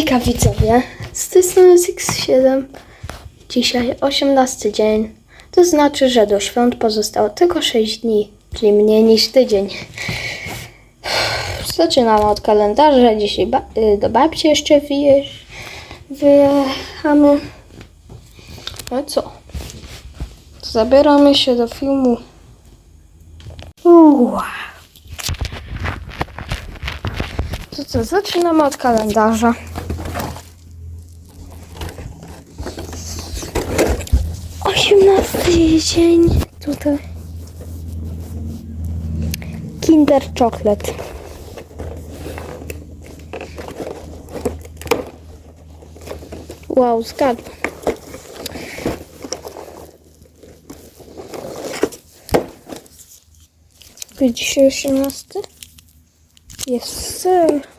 Hejka widzowie, z tej strony X7. Dzisiaj 18 dzień, to znaczy, że do świąt pozostało tylko 6 dni, czyli mniej niż tydzień. Zaczynamy od kalendarza, dzisiaj ba- y, do babci jeszcze wyjechamy. No co? Zabieramy się do filmu. Uuu. To co, zaczynamy od kalendarza. Dzień tutaj. Kinder Chocolate. Wow, zgadł. Dzisiaj 18? Jest sir.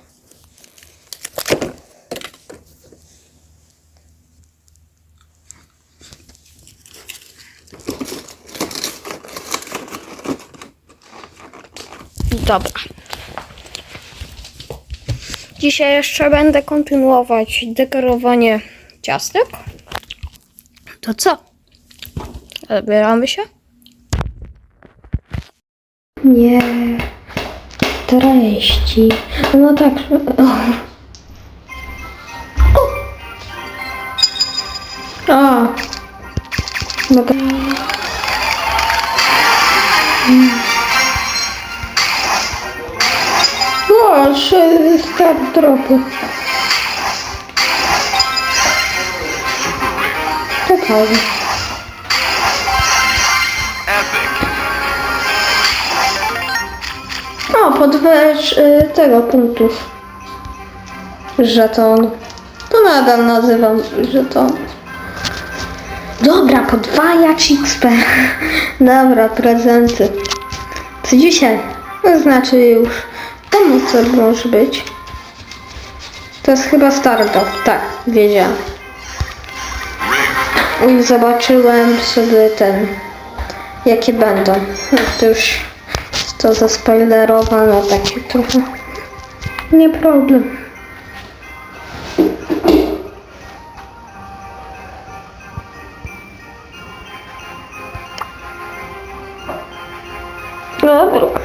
Dobra. Dzisiaj jeszcze będę kontynuować dekorowanie ciastek. To co? Zabieramy się? Nie. Treści. No tak. O. A. Mogę. O, start dropy. Ciekawe. O, podwyż y, tego punktów. Żeton. To nadal nazywam żeton. Dobra, podwajacz XP. Dobra, prezenty. Co dzisiaj? To znaczy już. To co może być. To jest chyba startup. Tak, wiedziałem. I zobaczyłem sobie ten. Jakie będą. To już to zaspoilerowano takie trochę. Nie problem. Dobra.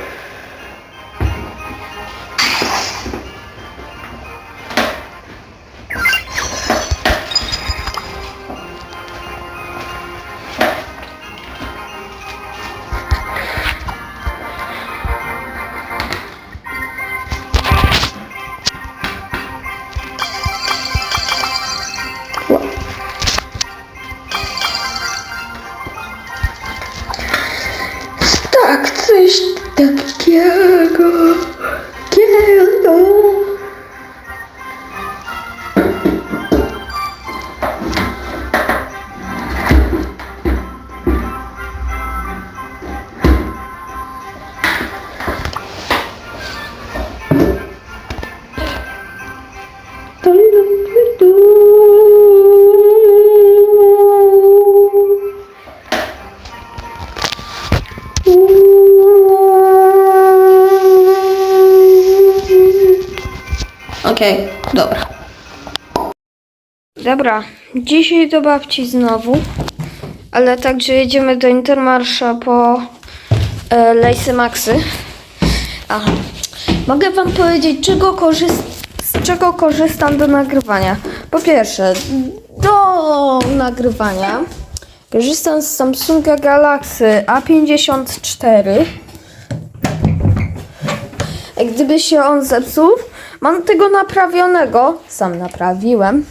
Okej, dobra. Dobra, dzisiaj do babci znowu, ale także jedziemy do Intermarsza po e, Lejsy Maxy. Aha. Mogę wam powiedzieć, czego z czego korzystam do nagrywania. Po pierwsze, do nagrywania korzystam z Samsunga Galaxy A54. Jak Gdyby się on zepsuł, mam tego naprawionego, sam naprawiłem,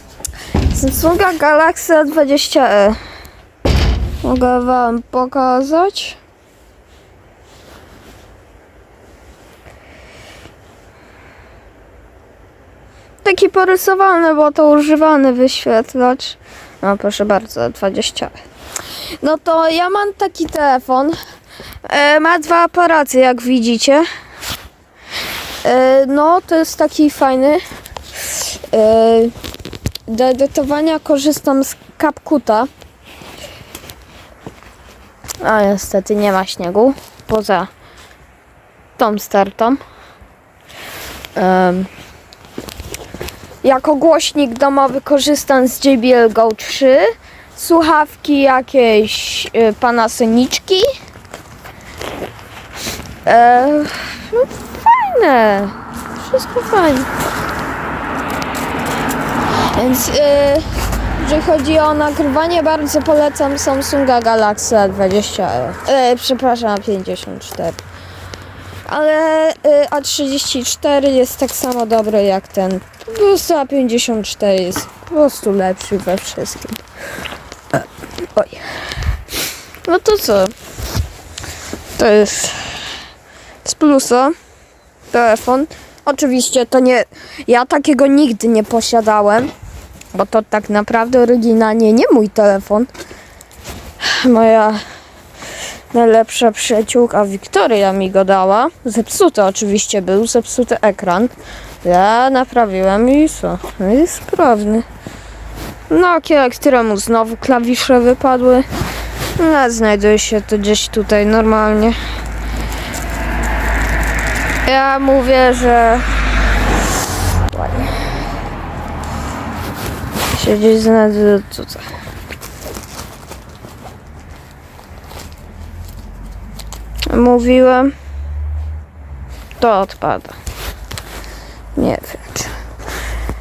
Samsunga Galaxy A20e. Mogę wam pokazać. Taki porysowany, bo to używany wyświetlacz. No proszę bardzo, 20. No to ja mam taki telefon. E, ma dwa aparaty, jak widzicie. E, no, to jest taki fajny. E, do edytowania korzystam z CapCuta. A niestety nie ma śniegu. Poza tą startą. Jako głośnik domowy korzystam z JBL Go 3. Słuchawki jakieś y, Panasoniczki. E, no fajne. Wszystko fajne. Więc y, jeżeli chodzi o nagrywanie, bardzo polecam Samsunga Galaxy A20. E, przepraszam, A54. Ale y, A34 jest tak samo dobry jak ten. Po prostu A54 jest po prostu lepszy we wszystkim. Oj. No to co? To jest z plusa telefon. Oczywiście to nie. Ja takiego nigdy nie posiadałem, bo to tak naprawdę oryginalnie nie mój telefon. Moja najlepsza przyjaciółka Wiktoria mi go dała. Zepsuty oczywiście był, zepsuty ekran. Ja naprawiłem i co? No jest sprawny. Nokia, któremu znowu klawisze wypadły. No, znajduje się to gdzieś tutaj normalnie. Ja mówię, że ładnie. Się gdzieś znajdzie tutaj. Mówiłem. To odpada. Nie wiem czy.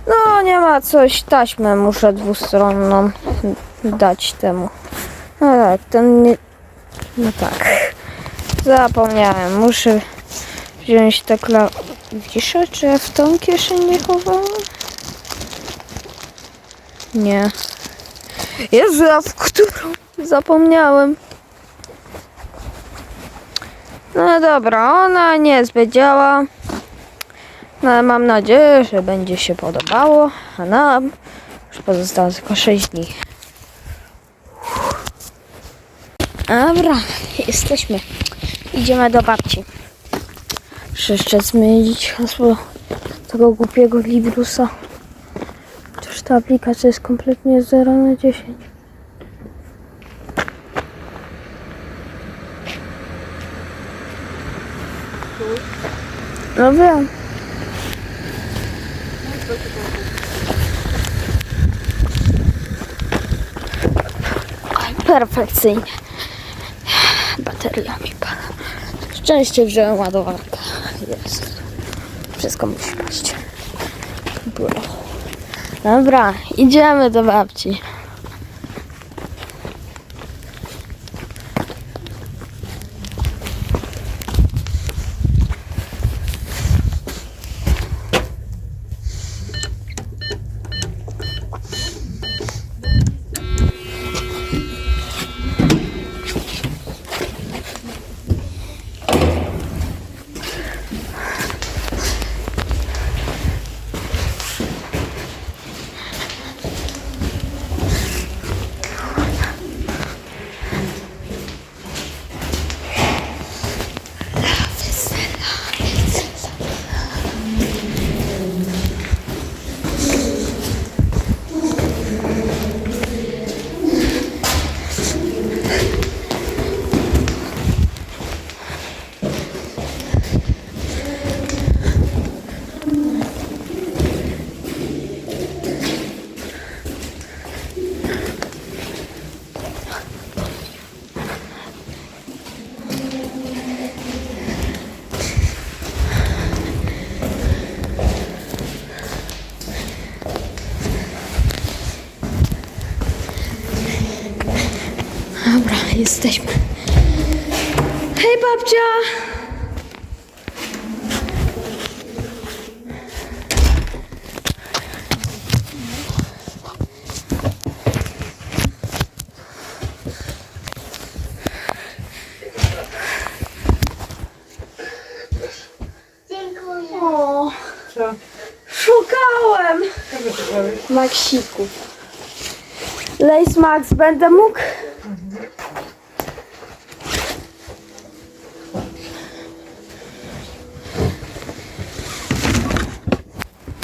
No nie ma coś. Taśmę muszę dwustronną dać temu. No tak, ten nie... No tak. Zapomniałem. Muszę wziąć te klawisze. Czy ja w tą kieszeń chowałem? Nie. Jezu, a w którą? Zapomniałem. No dobra, ona niezbyt działa. No, mam nadzieję, że będzie się podobało. A nam już pozostało tylko 6 dni. Dobra, jesteśmy. Idziemy do babci. Muszę jeszcze zmienić hasło tego głupiego Librusa. Chociaż ta aplikacja jest kompletnie 0 na 10. No wiem. Perfekcyjnie. Bateria mi pada. Szczęście wziąłem ładowarkę. Jest. Wszystko musi paść. Dobra, idziemy do babci. Dobra, jesteśmy. Hej babcia! Dziękuję. O, Co? szukałem szukałeś? Maksików. Lace Max będę mógł?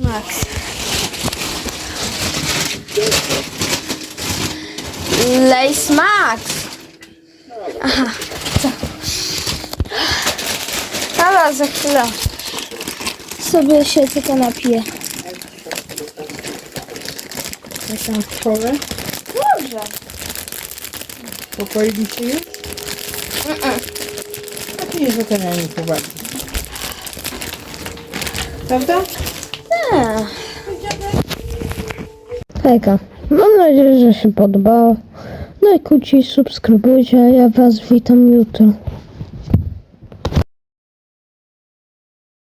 Max. Lace Max. Aha, co? Dobra, za chwilę sobie się tylko napiję. Jak tam w szkole? Dobrze. Pokoili się już? A ty nie zatem poważnie. Prawda? Tak. Hejka. Mam nadzieję, że się podobało. Lajkujcie i subskrybujcie, a ja was witam jutro.